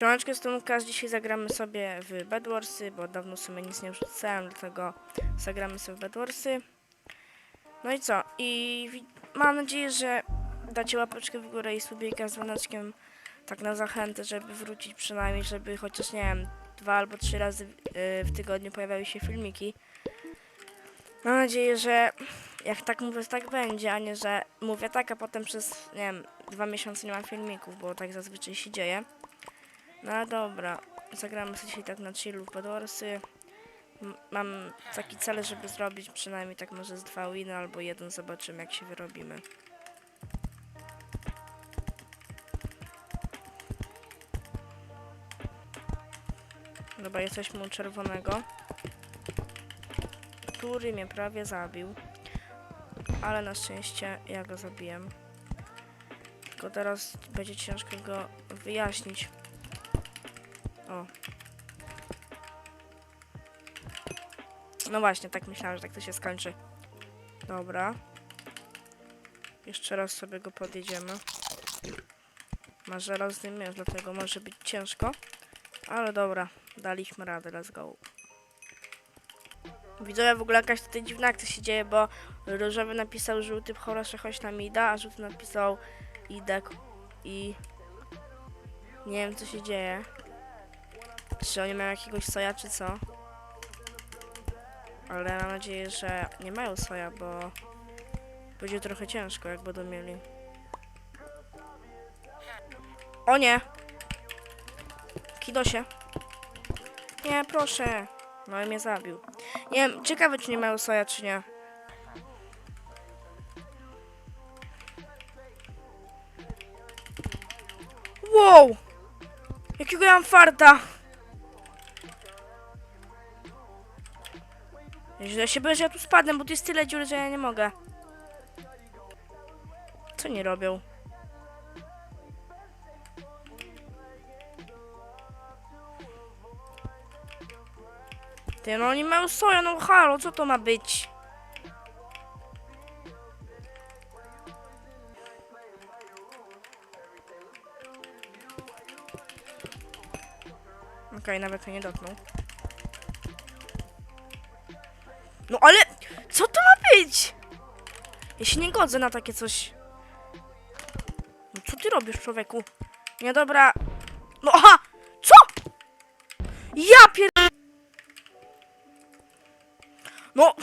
Siemaneczko, jestem Łukasz, dzisiaj zagramy sobie w Bedwarsy, bo dawno w nic nie wrzucałem, dlatego zagramy sobie w Bedwarsy. No i co? I mam nadzieję, że dacie łapeczkę w górę i subika z dzwoneczkiem, tak na zachętę, żeby wrócić przynajmniej, żeby chociaż, nie wiem, dwa albo trzy razy yy, w tygodniu pojawiały się filmiki. Mam nadzieję, że jak tak mówię, tak będzie, a nie, że mówię tak, a potem przez, nie wiem, dwa miesiące nie mam filmików, bo tak zazwyczaj się dzieje. No dobra, zagramy sobie dzisiaj tak na chillu w. M- Mam taki cel, żeby zrobić przynajmniej tak może z dwa winy albo jeden, zobaczymy jak się wyrobimy. Dobra, jesteśmy u czerwonego, który mnie prawie zabił, ale na szczęście ja go zabiłem. Tylko teraz będzie ciężko go wyjaśnić. O. No właśnie, tak myślałam, że tak to się skończy. Dobra. Jeszcze raz sobie go podjedziemy. Ma żelazny miecz, dlatego może być ciężko. Ale dobra, daliśmy radę, let's go. Widzowie, w ogóle jakaś tutaj dziwna akcja się dzieje, bo różowy napisał żółty chorosze chodź na mida, a żółty napisał idek i... Nie wiem co się dzieje. Czy oni mają jakiegoś soja, czy co? Ale mam nadzieję, że nie mają soja, bo będzie trochę ciężko, jak będą mieli. O nie! Kidosie. Nie, proszę. No i mnie zabił. Nie wiem, ciekawe czy nie mają soja, czy nie. Wow! Jakiego ja mam farta! Źle się że ja tu spadnę, bo tu jest tyle dziur, że ja nie mogę. Co nie robią? Ty, no oni mają soja, no halo, co to ma być? Okej, nawet mnie nie dotknął. No ale co to ma być? Ja się nie godzę na takie coś. No co ty robisz, człowieku? Nie dobra. No aha! Co? Ja pier... No.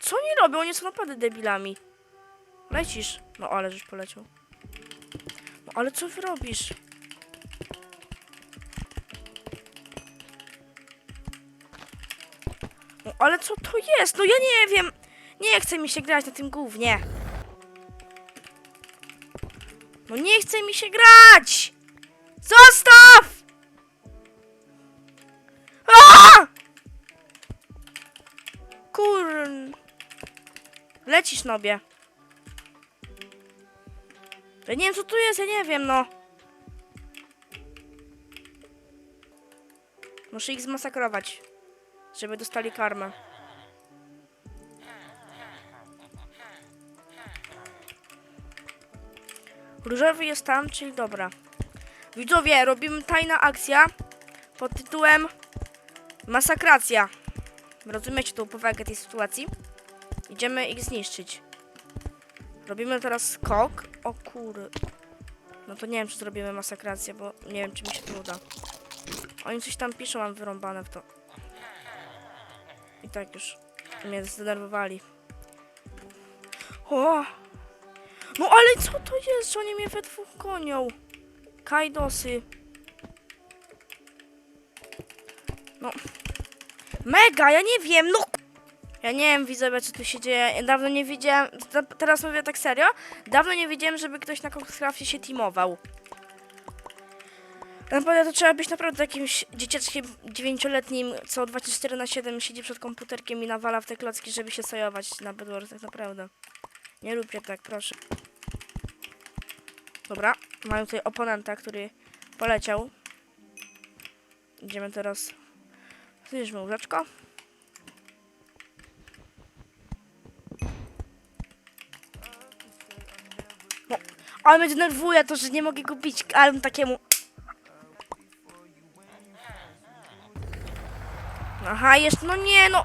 Co oni robią? Oni są naprawdę debilami. Lecisz. No ale żeś poleciał. No ale co wy robisz? Ale co to jest? No ja nie wiem. Nie chce mi się grać na tym głównie. No nie chce mi się grać! Zostaw! A! Kurn. Lecisz nobie. Ja nie wiem co tu jest, ja nie wiem no. Muszę ich zmasakrować żeby dostali karmę. Różowy jest tam, czyli dobra. Widzowie, robimy tajna akcja pod tytułem Masakracja. Rozumiecie tą powagę tej sytuacji? Idziemy ich zniszczyć. Robimy teraz skok. O kury. No to nie wiem, czy zrobimy masakrację, bo nie wiem, czy mi się to uda. Oni coś tam piszą, mam wyrąbane w to. I tak już mnie zdenerwowali. O! No ale co to jest, że oni mnie we dwóch gonią? Kajdosy. No. Mega, ja nie wiem, no! Ja nie wiem, widzowie, co tu się dzieje. Dawno nie widziałem, te- teraz mówię tak serio, dawno nie widziałem, żeby ktoś na Coxcraftie się teamował. Naprawdę to trzeba być naprawdę jakimś dzieciaczkiem dziewięcioletnim, co 24 na 7 siedzi przed komputerkiem i nawala w te klocki, żeby się sojować na Bedwars, tak naprawdę. Nie róbcie tak, proszę. Dobra, mamy tutaj oponenta, który poleciał. Idziemy teraz... Zniżmy łóżeczko. No, ale mnie denerwuje to, że nie mogę bić, ale takiemu Aha, jest, no nie, no.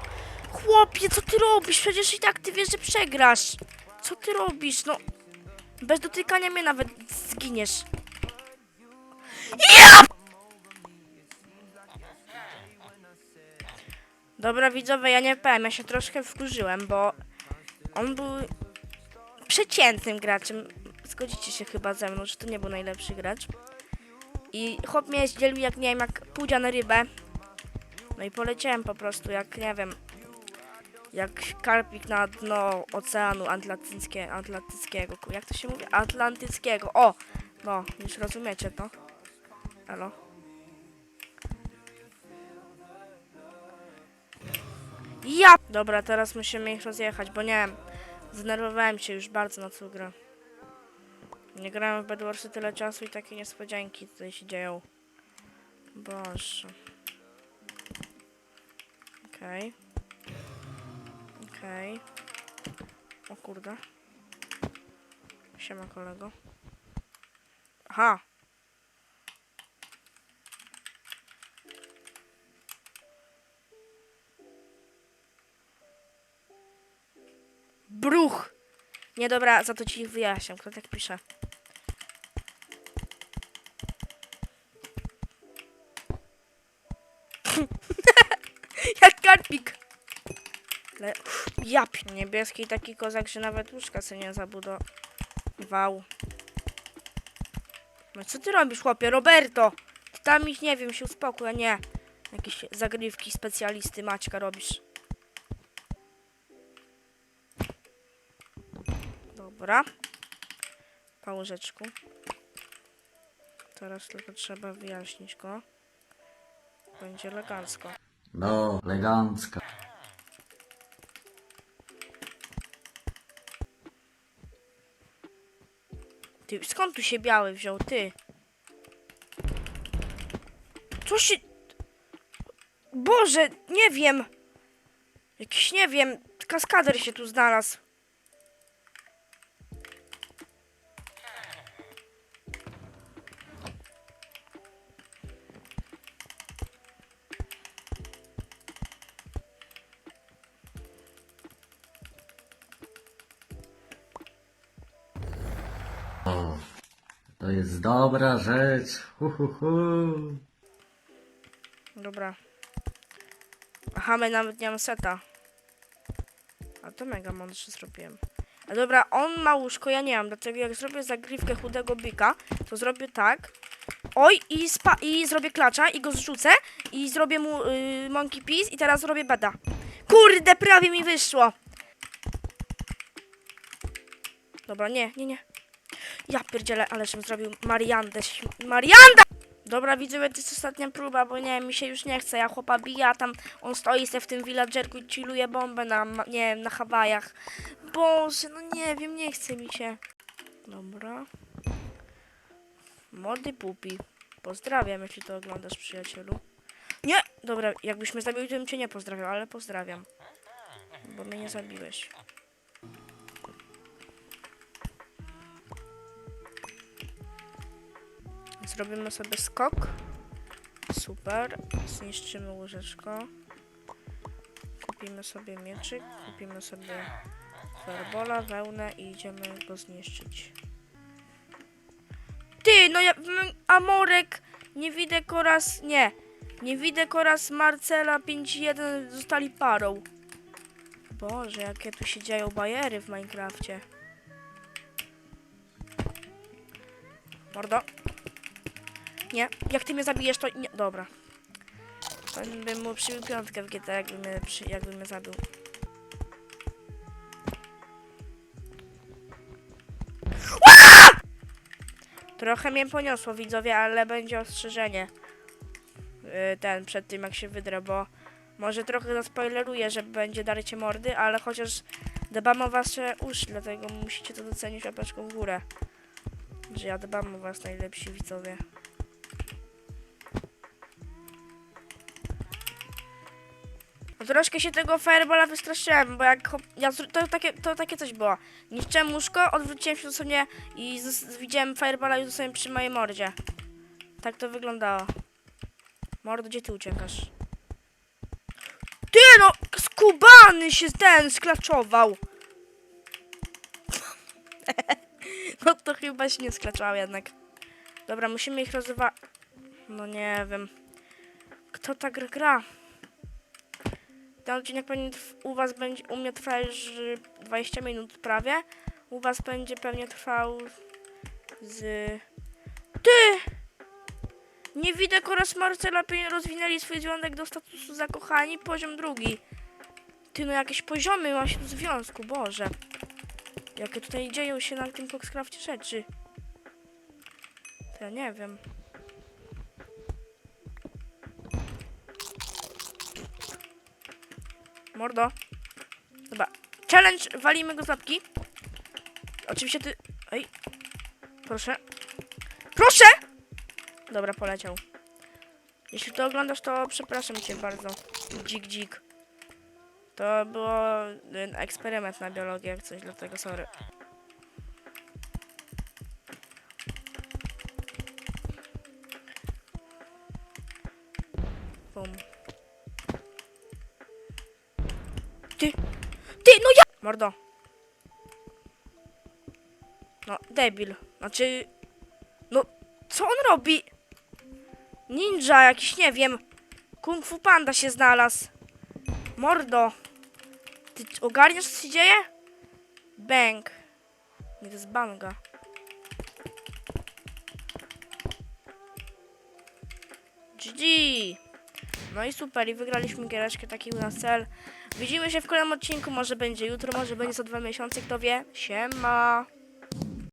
Chłopie, co ty robisz? Przecież i tak ty wiesz, że przegrasz. Co ty robisz? No. Bez dotykania mnie nawet zginiesz. Ja! Dobra, widzowie, ja nie powiem, ja się troszkę wkurzyłem, bo on był przeciętnym graczem. Zgodzicie się chyba ze mną, że to nie był najlepszy gracz. I chłop mnie zdzielił jak, nie wiem, jak pudzia na rybę. No i poleciałem po prostu jak, nie wiem, jak karpik na dno oceanu atlantyckie, atlantyckiego. Jak to się mówi? Atlantyckiego. O! No, już rozumiecie to. Elo. Ja! Dobra, teraz musimy ich rozjechać, bo nie wiem. Zdenerwowałem się już bardzo na tą grę. Nie grałem w Bedwarsy tyle czasu i takie niespodzianki tutaj się dzieją. Boże. Okej. Okej. O kurde. Siema kolego. Aha. Bruch! Nie dobra, za to ci wyjaśniam, kto tak pisze. Jak karpik. Ale jap, niebieski taki kozak, że nawet łóżka sobie nie zabudował. No co ty robisz, chłopie? Roberto! Ty tam ich, nie wiem, się uspokój, a nie jakieś zagrywki specjalisty Maćka robisz. Dobra. Po łyżeczku. Teraz tylko trzeba wyjaśnić go. Będzie elegancko. No, elegancka. Ty, skąd tu się biały wziął, ty? Co się... Boże, nie wiem. Jakiś, nie wiem, kaskader się tu znalazł. Dobra rzecz. Hu, hu, hu. Dobra. Aha, my nawet nie mamy seta. A to mega mądrze zrobiłem. A dobra, on ma łóżko, ja nie mam, dlatego jak zrobię zagrywkę chudego byka, to zrobię tak. Oj, i, spa i zrobię klacza i go zrzucę i zrobię mu y, monkey peace i teraz zrobię beda. Kurde, prawie mi wyszło. Dobra, nie, nie, nie. Ja pierdzielę, ale żebym zrobił Mariandę. Marianda! Dobra, widzowie, to jest ostatnia próba, bo nie mi się już nie chce. Ja chłopa biję, a tam on stoi sobie w tym villagerku i chilluje bombę na, nie wiem, na Hawajach. Boże, no nie wiem, nie chce mi się. Dobra. Młody pupi. Pozdrawiam, jeśli to oglądasz, przyjacielu. Nie! Dobra, jakbyś mnie zabił, to bym cię nie pozdrawiał, ale pozdrawiam. Bo mnie nie zabiłeś. Zrobimy sobie skok. Super. Zniszczymy łyżeczko. Kupimy sobie mieczyk. Kupimy sobie ferbola, wełnę i idziemy go zniszczyć. Ty, no ja... m- Amorek, nie widzę oraz... Nie. Nie widzę oraz Marcela 5.1 zostali parą. Boże, jakie tu się dzieją bajery w Minecrafcie. Mordo. Nie, jak ty mnie zabijesz, to nie. Dobra. To bym mu przybił piątkę w GTA, jakby mnie, przy, jakby mnie zabił. Trochę mnie poniosło, widzowie, ale będzie ostrzeżenie. Yy, ten, przed tym jak się wydrę, bo może trochę zaspoileruję, że będzie darcie mordy, ale chociaż dbam o wasze uszy, dlatego musicie to docenić łapeczką w górę. Że ja dbam o was, najlepsi widzowie. Troszkę się tego fireballa wystraszyłem, bo jak ja, to, takie, to takie coś było. Niszczyłem łóżko, odwróciłem się dosłownie i widziałem fireballa już dosłownie przy mojej mordzie. Tak to wyglądało. Mordo, gdzie ty uciekasz? no, skubany się ten sklaczował. no to chyba się nie sklaczował jednak. Dobra, musimy ich rozwa... No nie wiem. Kto tak gra? Ten odcinek pewnie u was będzie, u mnie trwa już y, 20 minut prawie. U was będzie pewnie trwał z... Ty! Niewidek oraz Marcela rozwinęli swój związek do statusu zakochani, poziom drugi. Ty, no jakieś poziomy ma się w związku, Boże. Jakie tutaj dzieją się na tym Foxcrafcie rzeczy. To ja nie wiem. Mordo. Dobra. Challenge, walimy go z łapki. Oczywiście ty... Ej. Proszę. Proszę! Dobra, poleciał. Jeśli to oglądasz, to przepraszam cię bardzo. Dzik, dzik. To było y, eksperyment na biologię, jak coś, dlatego sorry. Bum. Ty! Ty, no ja! Mordo. No, debil. Znaczy... No, co on robi? Ninja jakiś, nie wiem. Kung Fu Panda się znalazł. Mordo. Ty ogarniasz, co się dzieje? Bang. Nie, to jest banga. GG. No i super, i wygraliśmy giereczkę, taki u nas cel. Widzimy się w kolejnym odcinku, może będzie jutro, może będzie za dwa miesiące, kto wie. Siema.